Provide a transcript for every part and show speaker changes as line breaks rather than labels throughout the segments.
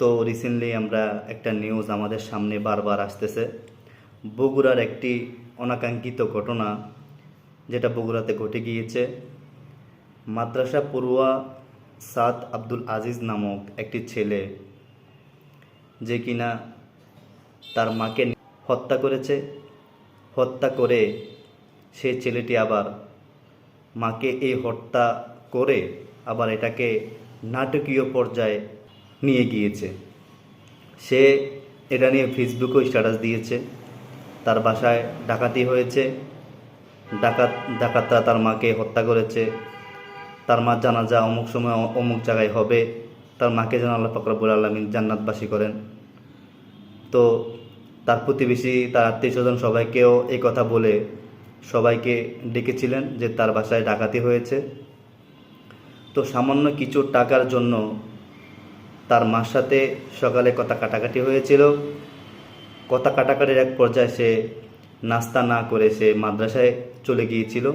তো রিসেন্টলি আমরা একটা নিউজ আমাদের সামনে বারবার আসতেছে। বগুড়ার একটি অনাকাঙ্ক্ষিত ঘটনা, যেটা বগুড়াতে ঘটে গিয়েছে। মাদ্রাসা পড়ুয়া সাদ আব্দুল আজিজ নামক একটি ছেলে, যে কিনা তার মাকে হত্যা করেছে। হত্যা করে সেই ছেলেটি আবার মাকে এই হত্যা করে আবার এটাকে নাটকীয় পর্যায়ে নিয়ে গিয়েছে। সে এটা নিয়ে ফেসবুকেও স্ট্যাটাস দিয়েছে। তার বাসায় ডাকাতি হয়েছে। ডাকাত, ডাকাতরা তার মাকে হত্যা করেছে। তার মা জানাজা অমুক সময় অমুক জায়গায় হবে। তার মাকে যেন আল্লাহ ফকরাবুল আলমিন জান্নাতবাসী করেন। তো তার প্রতিবেশী, তার আত্মীয় স্বজন সবাইকেও এই কথা বলে সবাইকে ডেকেছিলেন যে তার বাসায় ডাকাতি হয়েছে। তো সামান্য কিছু টাকার জন্য তার মার সাথে সকালে কথা কাটাকাটি হয়েছিল। কথা কাটাকাটির এক পর্যায়ে সে নাস্তা না করে সে মাদ্রাসায় চলে গিয়েছিল।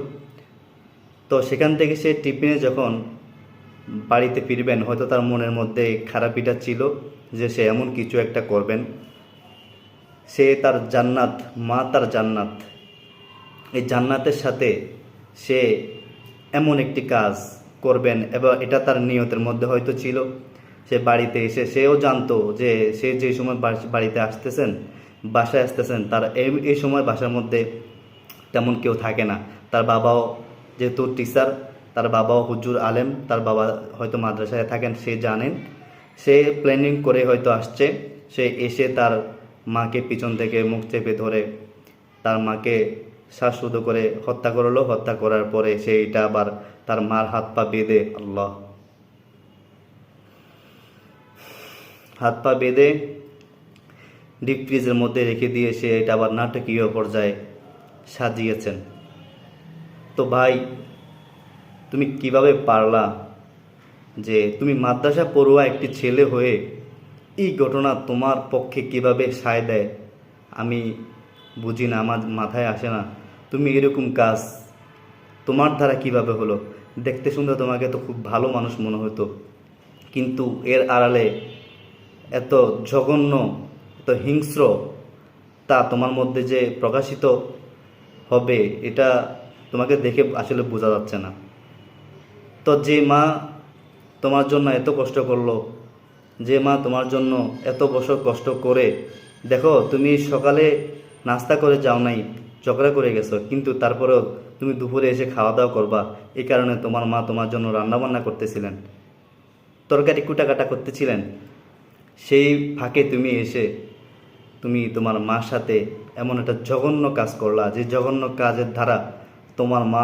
তো সেখান থেকে সে টিফিনে যখন বাড়িতে ফিরবেন, হয়তো তার মনের মধ্যে খারাপিটা ছিল যে সে এমন কিছু একটা করবেন। সে তার জান্নাত, মা তার জান্নাত। এই জান্নাতের সাথে সে এমন একটি কাজ করবেন, এবং এটা তার নিয়তের মধ্যে হয়তো ছিল। সে বাড়িতে এসে সেও জানতো যে সে যে সময় বাড়িতে আসতেছেন, বাসায় আসতেছেন, তার এই সময় বাসার মধ্যে তেমন কেউ থাকে না। তার বাবাও যেহেতু টিচার তার বাবাও হুজুর, আলেম, তার বাবা হয়তো মাদ্রাসায় থাকেন, সে জানেন। সে প্ল্যানিং করে হয়তো আসছে। সে এসে তার মাকে পিছন থেকে মুখ চেপে ধরে তার মাকে শ্বাসরুদ্ধ করে হত্যা করল। হত্যা করার পরে সে এটা আবার তার মার হাত পা বেঁধে আল্লাহ হাত পা বেঁধে ডিপ ফ্রিজের মধ্যে রেখে দিয়ে সে এটা আবার নাটকীয় পর্যায়ে সাজিয়েছেন। তো ভাই, তুমি কীভাবে পারলা যে তুমি মাদ্রাসা পড়ুয়া একটি ছেলে হয়ে এই ঘটনা তোমার পক্ষে কীভাবে সায় দেয়? আমি বুঝি না, আমার মাথায় আসে না। তুমি এরকম কাজ তোমার দ্বারা কীভাবে হলো? দেখতে শুনতে তোমাকে তো খুব ভালো মানুষ মনে হতো। কিন্তু এর আড়ালে এত জঘন্য, এত হিংস্র তা তোমার মধ্যে যে প্রকাশিত হবে, এটা তোমাকে দেখে আসলে বোঝা যাচ্ছে না। তো যে মা তোমার জন্য এত কষ্ট করল, যে মা তোমার জন্য এত বছর কষ্ট করে, দেখো তুমি সকালে নাস্তা করে যাও নাই ঝগড়া করে গেছো, কিন্তু তারপরেও তুমি দুপুরে এসে খাওয়া দাওয়া করবা এই কারণে তোমার মা তোমার জন্য রান্নাবান্না করতেছিলেন, তরকারি কুটাকাটা করতেছিলেন। সেই ফাঁকে তুমি এসে তুমি তোমার মার সাথে এমন একটা জঘন্য কাজ করলা, যে জঘন্য কাজের দ্বারা তোমার মা